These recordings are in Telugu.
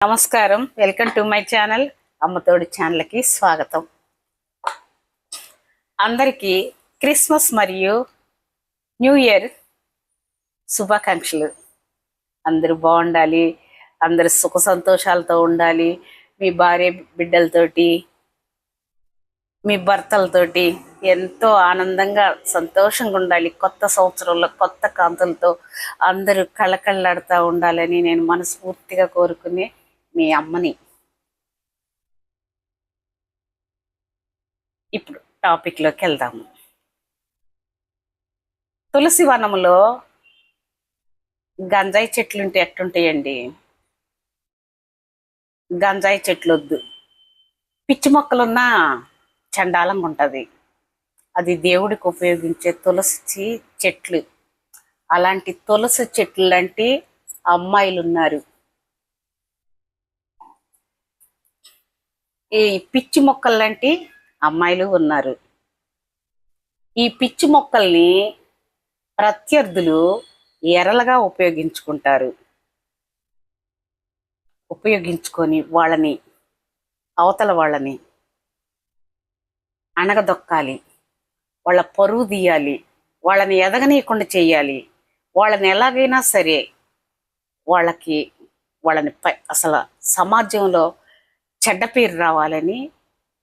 నమస్కారం. Welcome to my channel. అమ్మతోడి ఛానల్కి స్వాగతం. అందరికీ క్రిస్మస్ మరియు న్యూ ఇయర్ శుభాకాంక్షలు. అందరూ బాగుండాలి. అందరు సుఖ సంతోషాలతో ఉండాలి. మీ భార్య బిడ్డలతోటి మీ భర్తలతోటి ఎంతో ఆనందంగా సంతోషంగా ఉండాలి. కొత్త సంవత్సరంలో కొత్త కాంతులతో అందరూ కళకళలాడుతూ ఉండాలని నేను మనస్ఫూర్తిగా కోరుకునే మీ అమ్మని. ఇప్పుడు టాపిక్లోకి వెళ్దాము. తులసి వనంలో గంజాయి చెట్లు ఉంటే ఎట్టుంటాయండి గంజాయి చెట్లు వద్దు పిచ్చి మొక్కలున్నా చండాలంగా ఉంటుంది. అది దేవుడికి ఉపయోగించే తులసి చెట్లు. అలాంటి తులసి చెట్లు లాంటి అమ్మాయిలు ఉన్నారు ఈ పిచ్చి మొక్కలు లాంటి అమ్మాయిలు ఉన్నారు. ఈ పిచ్చి మొక్కల్ని ప్రత్యర్థులు ఎరలుగా ఉపయోగించుకుంటారు. ఉపయోగించుకొని వాళ్ళని అవతల వాళ్ళని అణగదొక్కాలి. వాళ్ళ పరువు తీయాలి. వాళ్ళని ఎదగనీయకుండా చేయాలి. వాళ్ళని ఎలాగైనా సరే వాళ్ళకి వాళ్ళని పై అసలు సమాజంలో చెడ్డ పేరు రావాలని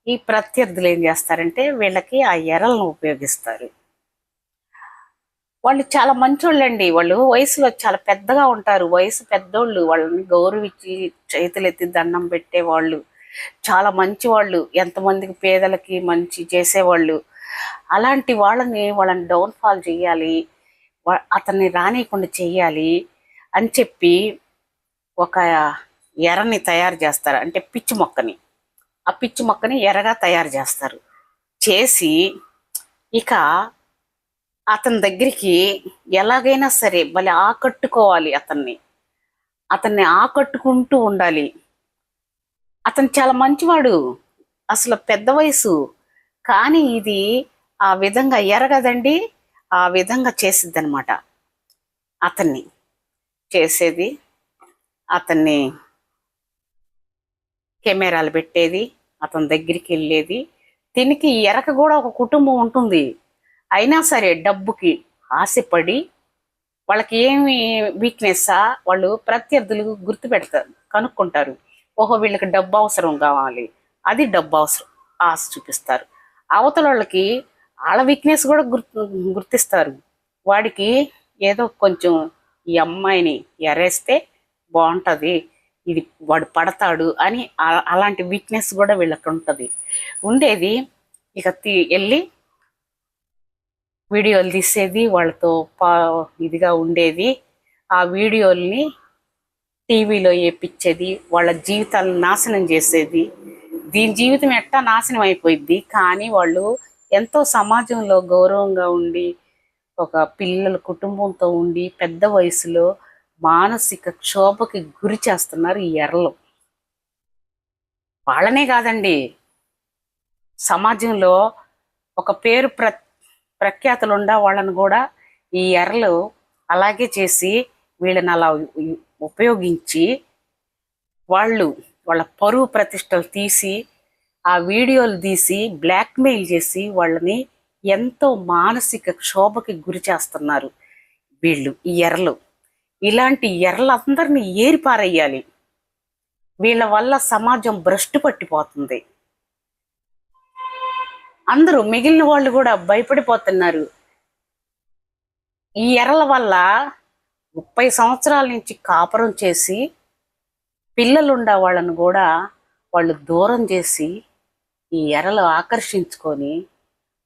ఈ ప్రత్యర్థులు ఏం చేస్తారంటే వీళ్ళకి ఆ ఎరలను ఉపయోగిస్తారు. వాళ్ళు చాలా మంచోళ్ళండి. వాళ్ళు వయసులో చాలా పెద్దగా ఉంటారు. వయసు పెద్దోళ్ళు. వాళ్ళని గౌరవించి చేతులు ఎత్తి దండం పెట్టే వాళ్ళు చాలా మంచి వాళ్ళు ఎంతమందికి పేదలకి మంచి చేసేవాళ్ళు. అలాంటి వాళ్ళని వాళ్ళని డౌన్ఫాల్ చేయాలి. అతన్ని రానియకుండా చేయాలి అని చెప్పి ఒక ఎర్రని తయారు చేస్తారు. అంటే పిచ్చి మొక్కని. ఆ పిచ్చి మొక్కని ఎర్రగా తయారు చేస్తారు. చేసి ఇక అతని దగ్గరికి ఎలాగైనా సరే భలే ఆకట్టుకోవాలి అతన్ని. అతన్ని ఆకట్టుకుంటూ ఉండాలి. అతను చాలా మంచివాడు. అసలు పెద్ద వయసు. కానీ ఇది ఆ విధంగా ఎరగదండి. ఆ విధంగా చేసిద్ది అనమాట అతన్ని చేసేది అతన్ని కెమెరాలు పెట్టేది అతని దగ్గరికి వెళ్ళేది. దీనికి ఎరక కూడా ఒక కుటుంబం ఉంటుంది. అయినా సరే డబ్బుకి ఆశపడి వాళ్ళకి ఏమి వీక్నెస్సా వాళ్ళు ప్రత్యర్థులు గుర్తు పెడతారు కనుక్కుంటారు. ఓహో వీళ్ళకి డబ్బు అవసరం కావాలి. అది డబ్బు అవసరం. ఆశ చూపిస్తారు. అవతల వాళ్ళకి వాళ్ళ వీక్నెస్ కూడా గుర్తు గుర్తిస్తారు. వాడికి ఏదో కొంచెం ఈ అమ్మాయిని ఎరేస్తే బాగుంటుంది. ఇది వాడు పడతాడు అని అలాంటి వీక్నెస్ కూడా వీళ్ళకి ఉంటుంది. ఉండేది ఇక వెళ్ళి వీడియోలు తీసేది వాళ్ళతో పా ఇదిగా ఉండేది. ఆ వీడియోల్ని టీవీలో వేపించేది వాళ్ళ జీవితాలను నాశనం చేసేది. దీని జీవితం ఎట్టా నాశనం అయిపోయింది కానీ వాళ్ళు ఎంతో సమాజంలో గౌరవంగా ఉండి ఒక పిల్లల కుటుంబంతో ఉండి పెద్ద వయసులో మానసిక క్షోభకి గురి చేస్తున్నారు ఈ ఎర్రలు. వాళ్ళనే కాదండి. సమాజంలో ఒక పేరు ప్ర ప్రఖ్యాతులు వాళ్ళను వాళ్ళని కూడా ఈ ఎర్రలు అలాగే చేసి వీళ్ళని అలా ఉపయోగించి వాళ్ళు వాళ్ళ పరువు ప్రతిష్టలు తీసి ఆ వీడియోలు తీసి బ్లాక్మెయిల్ చేసి వాళ్ళని ఎంతో మానసిక క్షోభకి గురి చేస్తున్నారు వీళ్ళు ఈ ఎర్రలు. ఇలాంటి ఎర్రలందరినీ ఏరిపారేయాలి. వీళ్ళ వల్ల సమాజం భ్రష్టు పట్టిపోతుంది. అందరూ మిగిలిన వాళ్ళు కూడా భయపడిపోతున్నారు. ఈ ఎర్రల వల్ల ముప్పై సంవత్సరాల నుంచి కాపురం చేసి పిల్లలుండ వాళ్ళను కూడా వాళ్ళు దూరం చేసి ఈ ఎరలు ఆకర్షించుకొని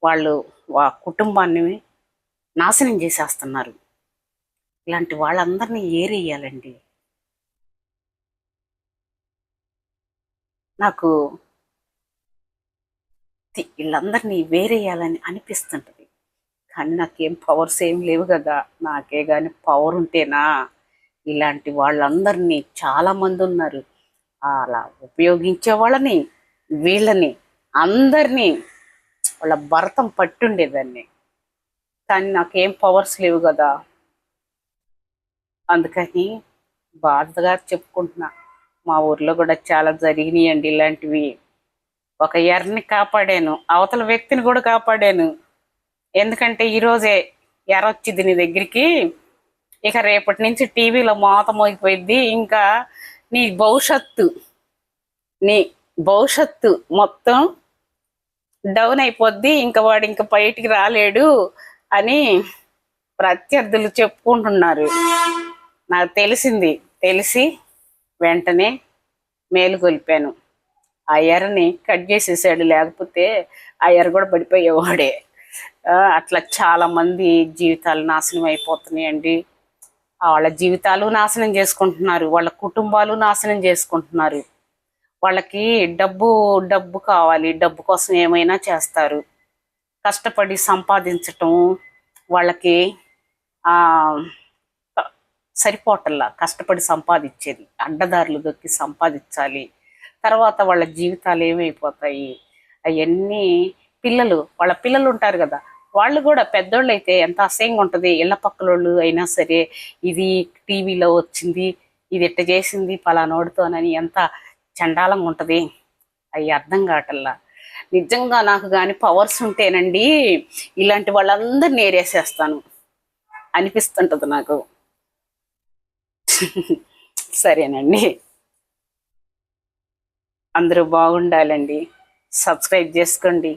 వాళ్ళు ఆ కుటుంబాన్ని నాశనం చేసేస్తున్నారు. ఇలాంటి వాళ్ళందరినీ ఏరేయాలండి. నాకు వీళ్ళందరినీ వేరేయాలని అనిపిస్తుంటది. కానీ నాకేం పవర్స్ ఏం లేవు కదా. నాకే కానీ పవర్ ఉంటేనా? ఇలాంటి వాళ్ళందరినీ చాలా మంది ఉన్నారు. అలా ఉపయోగించే వాళ్ళని వీళ్ళని అందరినీ వాళ్ళ భరతం పట్టుండేదాన్ని. కానీ నాకేం పవర్స్ లేవు కదా. అందుకని బాధగా చెప్పుకుంటున్నా మా ఊర్లో కూడా చాలా జరిగినాయండి ఇలాంటివి. ఒక ఎర్రని కాపాడాను అవతల వ్యక్తిని కూడా కాపాడాను. ఎందుకంటే ఈరోజే ఎర్ర వచ్చింది నీ దగ్గరికి ఇక రేపటి నుంచి టీవీలో మోత మోగిపోయింది ఇంకా నీ భవిష్యత్తు నీ భవిష్యత్తు మొత్తం డౌన్ అయిపోద్ది. ఇంకా వాడు ఇంకా బయటికి రాలేడు అని ప్రత్యర్థులు చెప్పుకుంటున్నారు. నాకు తెలిసింది. తెలిసి వెంటనే మేలుకొల్పాను ఆ ఎర్రని కట్ చేసేసాడు. లేకపోతే ఆ ఎర్ర కూడా పడిపోయేవాడే. అట్లా చాలా మంది జీవితాలు నాశనం అయిపోతున్నాయండి. వాళ్ళ జీవితాలు నాశనం చేసుకుంటున్నారు. వాళ్ళ కుటుంబాలు నాశనం చేసుకుంటున్నారు. వాళ్ళకి డబ్బు డబ్బు కావాలి. డబ్బు కోసం ఏమైనా చేస్తారు. కష్టపడి సంపాదించటం వాళ్ళకి సరిపోటల్లా కష్టపడి సంపాదించేది అడ్డదారులు దొక్కి సంపాదించాలి. తర్వాత వాళ్ళ జీవితాలు ఏమైపోతాయి అవన్నీ పిల్లలు వాళ్ళ పిల్లలు ఉంటారు కదా వాళ్ళు కూడా పెద్దోళ్ళు అయితే ఎంత అసహ్యంగా ఉంటుంది. ఇళ్ళ పక్కలోళ్ళు అయినా సరే ఇది టీవీలో వచ్చింది ఇది ఎట్ట చేసింది పలానోడుతోనని ఎంత చండాలంగా ఉంటుంది. అవి అర్థం కావటల్లా. నిజంగా నాకు కానీ పవర్స్ ఉంటేనండి ఇలాంటి వాళ్ళందరినీ నేరేసేస్తాను అనిపిస్తుంటుంది నాకు. సరేనండి. అందరూ బాగుండాలండి. సబ్స్క్రైబ్ చేసుకోండి.